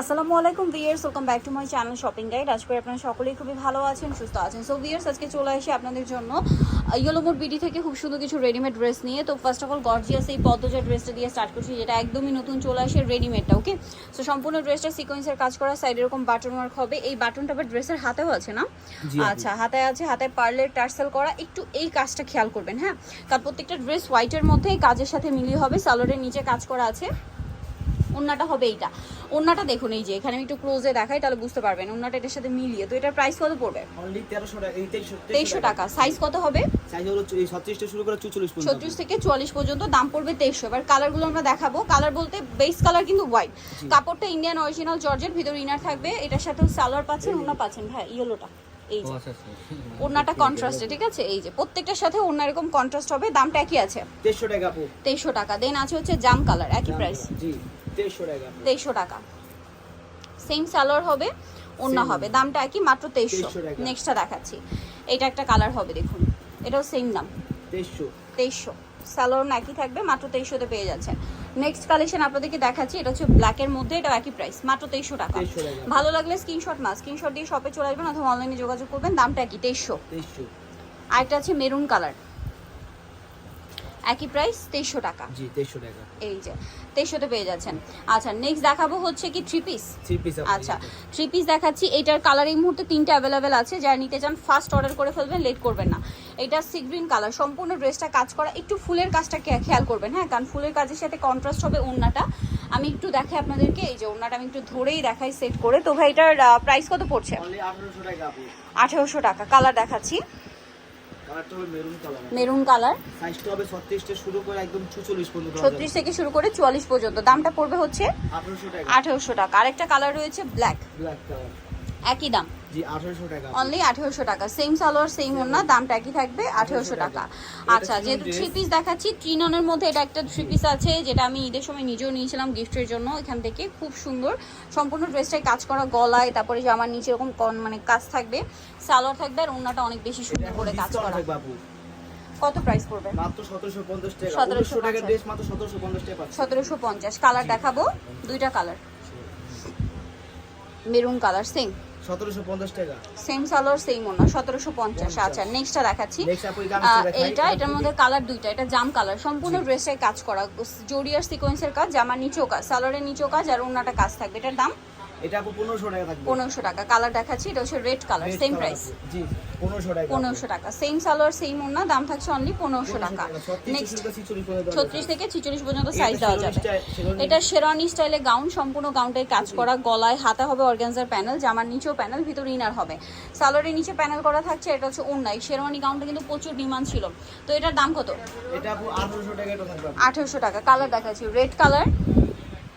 আসসালামু আলাইকুম viewers welcome back to my channel shopping guide. আজ করে আপনারা সকলেই খুবই ভালো আছেন সুস্থ আছেন। সো ভিয়ার্স আজকে চলে আসি আপনাদের জন্য ইয়েলোমোড বিডি থেকে খুব সুন্দর কিছু রেডিমেড ড্রেস নিয়ে। তো ফার্স্ট অফ অল গর্জিয়াস এই পদ্মজা ড্রেসটা দিয়ে স্টার্ট করছি যেটা একদমই নতুন চলে আসে রেডিমেডটা ওকে সো সম্পূর্ণ ড্রেসটা সিকোয়েন্সের কাজ করা সাইড এরকম বাটন ওয়ার্ক হবে। এই বাটনটা আবার ড্রেসের হাতেও আছে না? আচ্ছা হাতে আছে হাতে পার্লের টার্সেল করা। একটু এই কাজটা খেয়াল করবেন হ্যাঁ? কারণ প্রত্যেকটা ড্রেস হোয়াইটের মধ্যে এই কাজের সাথে মিলিয়ে হবে সালোয়ারের নিচে কাজ করা আছে। ওন্নাটা হবে এইটা। ওন্নাটা দেখুন এই যে এখানে আমি একটু ক্লোজে দেখাই তাহলে বুঝতে পারবেন। ওন্নাটা এটার সাথে মিলিয়ে তো এটার প্রাইস কত পড়বে? তেইশশো টাকা সাইজ কত হবে? সাইজ হলো এই ছত্রিশ থেকে শুরু করে চুচল্লিশ পর্যন্ত। ছত্রিশ থেকে চুয়াল্লিশ পর্যন্ত দাম পড়বে তেইশশো। এবার কালারগুলো আমরা দেখাবো। কালার বলতে বেস কালার কিন্তু হোয়াইট কাপড়টা ইন্ডিয়ান অরিজিনাল জর্জের ভিতরে ইনার থাকবে। এটার সাথে সালোয়ার পাচ্ছেন ওন্না পাচ্ছেন। ভাই ইয়েলোটা এই যে। ওন্নাটা কন্ট্রাস্টে ঠিক আছে? এই যে প্রত্যেকটার সাথে ওন্না এরকম কন্ট্রাস্ট হবে। দামটা একই আছে? তেইশশো টাকা আপু। তেইশশো টাকা। দেন আছে হচ্ছে জাম কালার একই প্রাইস জি। তেইশশো টাকা। সেম সালোয়ার হবে অন্য হবে। দামটা একই মাত্র তেইশশো 2300 নেক্সটটা দেখাচ্ছি। এটা একটা কালার হবে দেখুন। এটাও সেম দাম তেইশশো তেইশশো সালোয়ার একই থাকবে মাত্র তেইশশোতে পেয়ে যাচ্ছেন। নেক্সট কালেকশন আপনাদেরকে দেখাচ্ছি এটা হচ্ছে ব্ল্যাকের মধ্যে এটা একই প্রাইস মাত্র তেইশশো টাকা। ভালো লাগলে স্ক্রিনশট মাস স্ক্রিনশট দিয়ে শপে চলে আসবেন অথবা অনলাইনে যোগাযোগ করবেন দামটা একই তেইশশো তেইশশো আরেকটা আছে মেরুন কালার একই প্রাইস তেইশশো টাকা। জি তেইশশো টাকা। এই যে তেইশশোতে পেয়ে যাচ্ছেন। আচ্ছা নেক্সট দেখাবো হচ্ছে কি থ্রি পিস থ্রি পিস আচ্ছা থ্রি পিস দেখাচ্ছি। এইটার কালার এই মুহূর্তে তিনটে অ্যাভেলেবেল আছে। যারা নিতে চান ফার্স্ট অর্ডার করে ফেলবেন লেট করবেন না। এটা সি গ্রিন কালার সম্পূর্ণ ড্রেসটা কাজ করা। একটু ফুলের কাজটা খেয়াল করবেন হ্যাঁ? কারণ ফুলের কাজের সাথে কন্ট্রাস্ট হবে ওড়নাটা। আমি একটু দেখাই আপনাদেরকে। এই যে ওড়নাটা আমি একটু ধরেই দেখাই সেট করে। তো ভাই এটার প্রাইস কত পড়ছে? আঠারোশো টাকা কালার দেখাচ্ছি। Maroon colour. সাইজটা হবে ছত্রিশ থেকে শুরু করে একদম পর্যন্ত ছত্রিশ থেকে শুরু করে চুয়াল্লিশ পর্যন্ত। দামটা পড়বে হচ্ছে আঠারোশো টাকা। আঠেরোশো টাকা। আরেকটা কালার রয়েছে ব্ল্যাক। Black colour. একই দাম। জি আঠারোশো টাকা অনলি আঠেরোশো টাকা। সেম সালোয়ার সেম ওড়না দামটা একই থাকবে আঠেরোশো টাকা। আচ্ছা যেহেতু থ্রি পিস দেখাচ্ছি ট্রিননের মধ্যে এটা একটা থ্রি পিস আছে যেটা আমি ঈদের সময় নিজেও নিয়েছিলাম গিফটের জন্য। এখান থেকে খুব সুন্দর। সম্পূর্ণ ড্রেসটাই কাজ করা গলায় তারপরে জামার নিচে এরকম মানে কাজ থাকবে। সালোয়ার থাকবে আর ওড়নাটা অনেক বেশি সুন্দর করে কাজ করা। কত প্রাইস পড়বে? মাত্র সতেরোশো পঞ্চাশ টাকা। 1750 টাকা ড্রেস মাত্র সতেরোশো পঞ্চাশ টাকা পাচ্ছি। সতেরোশো পঞ্চাশ। কালার দেখাবো। দুইটা কালার মেরুন কালার সেম টাকা। সেম সালোয়ার সেম আচ্ছা নেক্সটটা দেখাচ্ছি। এইটা এটার মধ্যে কালার দুইটা এটা জাম কালার সম্পূর্ণ কাজ করা জরিয়ার সিকোয়েন্সের কাজ জামার নিচেও কাজ সালোয়ারের নিচেও কাজ আর ওনাটা কাজ থাকবে। এটার দাম এটা আপু পনেরোশো টাকা থাকবে। পনেরোশো টাকা। কালার দেখাচ্ছি এটা হচ্ছে রেড কালার সেম প্রাইস জি পনেরোশো টাকা। পনেরোশো টাকা। সেম সালোয়ার সেম ওনা দাম থাকছে অনলি পনেরোশো টাকা। নেক্সট ছত্রিশ থেকে ছিচল্লিশ পর্যন্ত সাইজ দেওয়া যাবে। এটা শেরওয়ানি স্টাইলে গাউন সম্পূর্ণ গাউনটাই কাজ করা। গলায় হাতে হবে অর্গানজার প্যানেল জামার নিচেও প্যানেল ভিতরে ইনার হবে। সালোয়ারের নিচে প্যানেল করা থাকছে এটা হচ্ছে ওন্নাই শেরওয়ানি গাউনটা কিন্তু প্রচুর ডিমান্ড ছিল। তো এটার দাম কত? এটা আপু আঠারোশো টাকা এটা থাকবে। আপু। আঠেরোশো টাকা। কালার দেখাচ্ছি। রেড কালার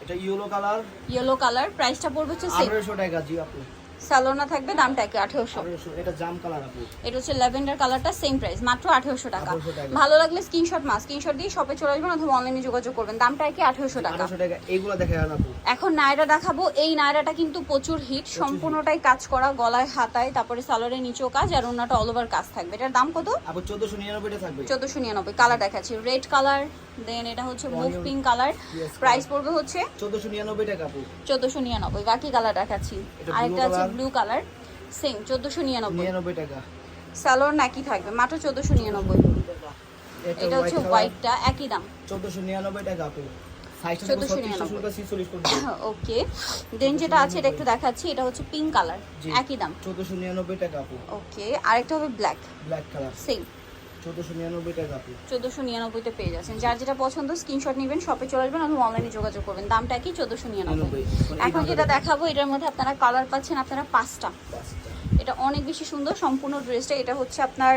এটা ইয়েলো কালার ইয়েলো কালার প্রাইসটা পড়বে হচ্ছে সেম আঠারোশো টাকা জি আপু। সালোনা থাকবে দামটা কি আঠেরোশো। আঠারোশো এটা জাম কালার আপু। এটা হচ্ছে ল্যাভেন্ডার কালারটা সেম প্রাইস মাত্র আঠেরোশো টাকা। 1800 টাকা। ভালো লাগলে স্ক্রিনশট মাস স্ক্রিনশট দিয়ে শপে চলে আসবেন অথবা অনলাইনে যোগাযোগ করবেন দামটা কি আঠেরোশো টাকা। আঠারোশো টাকা এইগুলো দেখে আপু। এখন নায়রা দেখাবো এই নায়রাটা কিন্তু প্রচুর হিট সম্পূর্ণটাই কাজ করা গলায় হাতায় তারপরে সালোয়ারের নিচেও কাজ আর অন্যটা অল ওভার কাজ থাকবে। এটার দাম কত? আপু চোদ্দশো নিরানব্বইটা থাকবে। চোদ্দশো নিরানব্বই কালার দেখাচ্ছি রেড কালার দেন এটা হচ্ছে মুভ পিঙ্ক কালার প্রাইস পড়বে হচ্ছে চোদ্দশো নিরানব্বই টাকা আপু চোদ্দোশো নিরানব্বই বাকি কালার দেখাচ্ছি। আরেকটা আছে। ব্লু কালার সেম চোদ্দশো নিরানব্বই। নিরানব্বই টাকা। সালোয়ার নাকি থাকবে মাত্র চোদ্দশো নিরানব্বই। এটা হচ্ছে হোয়াইটটা একই দাম। চোদ্দশো নিরানব্বই টাকা আপু। সাইজটা 1499 ছত্রিশ শুরু করে ছিচল্লিশ পর্যন্ত ওকে দেন যেটা আছে এটা একটু দেখাচ্ছি এটা হচ্ছে পিঙ্ক কালার একই দাম। চোদ্দশো নিরানব্বই টাকা আপু। ওকে আরেকটা হবে ব্ল্যাক ব্ল্যাক কালার সেম চোদ্দশো নিরানব্বই চোদ্দোশো নিরানব্বইতে পেয়ে যাচ্ছেন। যার যেটা পছন্দ স্ক্রিনশট নেবেন শপে চলে আসবেন অথবা অনলাইনে যোগাযোগ করবেন। দামটা কি? চোদ্দোশো নিরানব্বই। নিরানব্বই এখন যেটা দেখাবো এটার মধ্যে আপনারা কালার পাচ্ছেন আপনারা পাঁচটা। এটা অনেক বেশি সুন্দর সম্পূর্ণ ড্রেসটা এটা হচ্ছে আপনার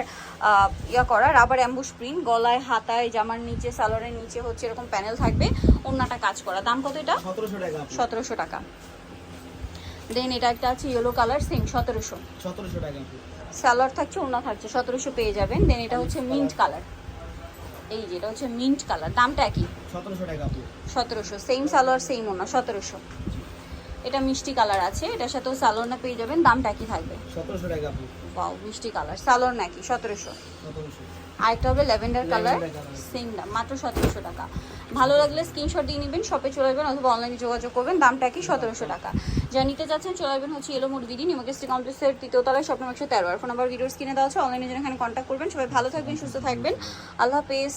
ইয়া করা রাবার অ্যাম্বুশ প্রিন্ট গলায় হাতায় জামার নিচে সালোয়ারের নিচে হচ্ছে এরকম প্যানেল থাকবে অন্যটা কাজ করা। দাম কত এটা? সতেরোশো টাকা সতেরোশো টাকা। দেন এটা একটা আছে ইয়েলো কালার সেম সতেরোশো। সতেরোশো টাকা সালোয়ার থাকছে ওনা থাকছে সতেরোশো পেয়ে যাবেন। দেন এটা হচ্ছে মিন্ট কালার এই যে এটা হচ্ছে মিন্ট কালার দামটা একই। সতেরোশো টাকা সতেরোশো সেম সালোয়ার সেম ওনা সতেরোশো। এটা মিষ্টি কালার আছে এটার সাথেও সালোয়ার পেয়ে যাবেন দামটা একই থাকবে। সতেরোশো টাকা বাও মিষ্টি কালার সালোয়ার নাকি সতেরোশো। সতেরোশো। আরেকটা হবে ল্যাভেন্ডার কালার সেম দাম মাত্র সতেরোশো টাকা। ভালো লাগলে স্ক্রিনশট দিয়ে নেবেন শপে চলে যাবেন অথবা অনলাইনে যোগাযোগ করবেন দামটা কি সতেরোশো টাকা। যা নিতে যাচ্ছেন, চলে আসবেন হচ্ছে এলো মোট বিডি নিমাকেস্টি কমপ্লেক্সের তৃতীয় তলায় স্বপ্ন একশো তেরো। আর ফোন নাম্বার ভিডিওর স্ক্রিনে দেওয়া আছে অনলাইনে যেন এখানে কন্ট্যাক্ট করবেন। সবাই ভালো থাকবেন, সুস্থ থাকবেন। আল্লাহ হাফেজ।